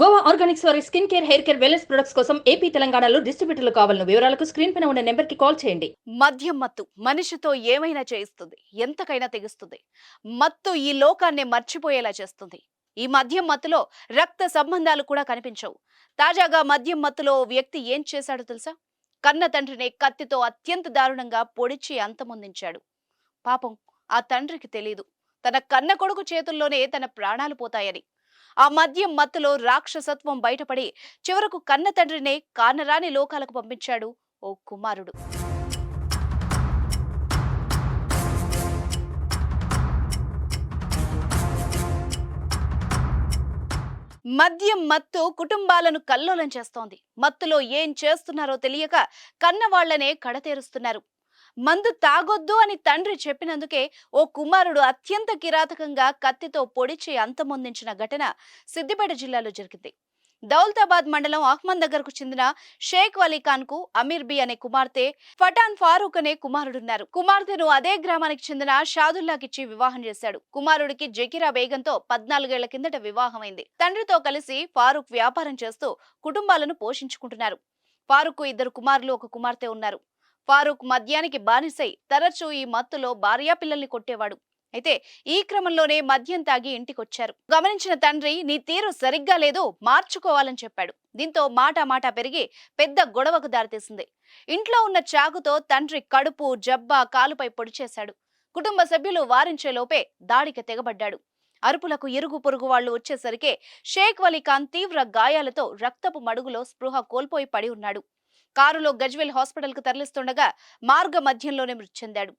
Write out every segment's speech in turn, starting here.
Goa organics వారి skin care hair care wellness products కోసం AP తెలంగాణలో డిస్ట్రిబ్యూటర్లు కావాలన్న వివరాలకు స్క్రీన్ పైన ఉన్న నెంబర్కి కాల్ చేయండి. మద్యం మత్తు మనిషితో ఏమైనా చేయిస్తుంది? ఎంతకైనా తెగిస్తుంది. మత్తు ఈ లోకాన్ని మర్చిపోయేలా చేస్తుంది. ఈ మద్యం మత్తులో రక్త సంబంధాలు కూడా కనిపించవు. తాజాగా మద్యం మత్తులో ఓ వ్యక్తి ఏం చేశాడో తెలుసా? కన్న తండ్రిని కత్తితో అత్యంత దారుణంగా పొడిచి అంతమొందించాడు. పాపం ఆ తండ్రికి తెలియదు తన కన్న కొడుకు చేతుల్లోనే తన ప్రాణాలు పోతాయని. ఆ మద్యం మత్తులో రాక్షసత్వం బయటపడి చివరకు కన్న తండ్రినే కానరాని లోకాలకు పంపించాడు ఓ కుమారుడు. మద్యం మత్తు కుటుంబాలను కల్లోలం చేస్తోంది. మత్తులో ఏం చేస్తున్నారో తెలియక కన్నవాళ్ళనే కడతేరుస్తున్నారు. మందు తాగొద్దు అని తండ్రి చెప్పినందుకే ఓ కుమారుడు అత్యంత కిరాతకంగా కత్తితో పొడిచి అంతమొందించిన ఘటన సిద్దిపేట జిల్లాలో జరిగింది. దౌలతాబాద్ మండలం అహ్మద్ నగర్కు చెందిన షేక్ వలీఖాన్కు అమీర్ బి అనే కుమార్తె ఫటాన్ ఫారూక్ అనే కుమారుడున్నారు. కుమార్తెను అదే గ్రామానికి చెందిన షాదుల్లాకిచ్చి వివాహం చేశాడు. కుమారుడికి జకీరా బేగంతో పద్నాలుగేళ్ళ కిందట వివాహమైంది. తండ్రితో కలిసి ఫారూక్ వ్యాపారం చేస్తూ కుటుంబాలను పోషించుకుంటున్నారు. ఫారూక్ ఇద్దరు కుమారులు ఒక కుమార్తె ఉన్నారు. ఫారూక్ మద్యానికి బానిసై తరచూ ఈ మత్తులో భార్యా పిల్లల్ని కొట్టేవాడు. అయితే ఈ క్రమంలోనే మద్యం తాగి ఇంటికొచ్చారు. గమనించిన తండ్రి నీ తీరు సరిగ్గా లేదు మార్చుకోవాలని చెప్పాడు. దీంతో మాట మాట పెరిగి పెద్ద గొడవకు దారితీసింది. ఇంట్లో ఉన్న చాకుతో తండ్రి కడుపు జబ్బ కాలుపై పొడిచేశాడు కుటుంబ సభ్యులు వారించే లోపే దాడికి తెగబడ్డాడు. అరుపులకు ఇరుగు పొరుగు వాళ్ళు వచ్చేసరికే షేక్ వలీ ఖాన్ తీవ్ర గాయాలతో రక్తపు మడుగులో స్పృహ కోల్పోయి పడి ఉన్నాడు. కారులో గజ్వెల్ హాస్పిటల్కు తరలిస్తుండగా మార్గ మధ్యంలోనే మృతి చెందాడు.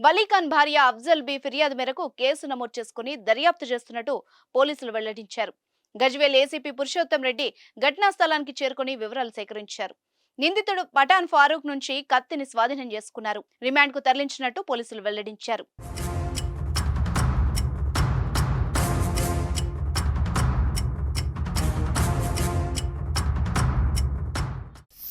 వలీఖాన్ భార్య అఫ్జల్ బి ఫిర్యాదు మేరకు కేసు నమోదు చేసుకుని దర్యాప్తు చేస్తున్నట్టు పోలీసులు వెల్లడించారు. గజ్వేల్ ఏసీపీ పురుషోత్తం రెడ్డి ఘటనా స్థలానికి చేరుకుని వివరాలు సేకరించారు. నిందితుడు పఠాన్ ఫారూక్ నుంచి కత్తిని స్వాధీనం చేసుకున్నారు. రిమాండ్కు తరలించినట్టు పోలీసులు వెల్లడించారు.